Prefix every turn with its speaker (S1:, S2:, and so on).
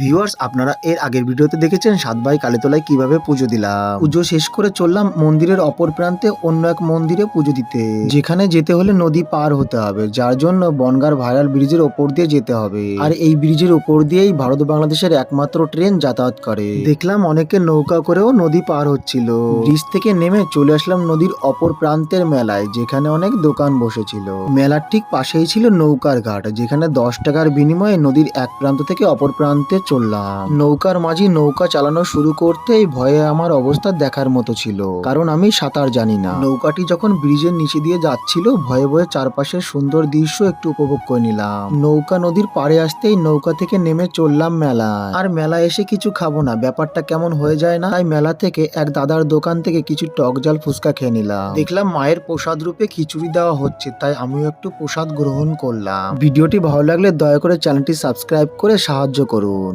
S1: Viewers আপনারা এর আগের ভিডিওতে দেখেছেন সাত ভাই কালীতলায় কীভাবে পুজো দিলাম। পুজো শেষ করে চললাম মন্দিরের অপর প্রান্তে অন্য এক মন্দিরে পুজো দিতে। যেখানে যেতে হলে নদী পার হতে হবে, যার জন্য বনগার ভাইরাল ব্রিজের ওপর দিয়ে যেতে হবে। আর এই ব্রিজের ওপর দিয়েই ভারত বাংলাদেশের একমাত্র ট্রেন যাতায়াত করে। দেখলাম অনেকে নৌকা করেও নদী পার হচ্ছিল। ব্রিজ থেকে নেমে চলে আসলাম নদীর অপর প্রান্তের মেলায়, যেখানে অনেক দোকান বসেছিল। মেলার ঠিক পাশেই ছিল নৌকার ঘাট, যেখানে দশ টাকার বিনিময়ে নদীর এক প্রান্ত থেকে অপর প্রান্তে চললাম। নৌকার মাঝি নৌকা চালানো শুরু করতেই ভয়ে আমার অবস্থা দেখার মতো ছিল, কারণ আমি সাঁতার জানি না। নৌকাটি যখন ব্রিজের নিচে দিয়ে যাচ্ছিল, ভয়ে ভয়ে চারপাশের সুন্দর দৃশ্য একটু উপভোগ করে নিলাম। নৌকা নদীর পাড়ে আসতেই নৌকা থেকে নেমে চললাম মেলায়। আর মেলা এসে কিছু খাব না, ব্যাপারটা কেমন হয়ে যায় না? তাই মেলা থেকে এক দাদার দোকান থেকে কিছু টক জাল ফুচকা খেয়ে নিলাম। দেখলাম মায়ের প্রসাদ রূপে খিচুড়ি দেওয়া হচ্ছে, তাই আমিও একটু প্রসাদ গ্রহণ করলাম। ভিডিওটি ভালো লাগলে দয়া করে চ্যানেলটি সাবস্ক্রাইব করে সাহায্য করুন।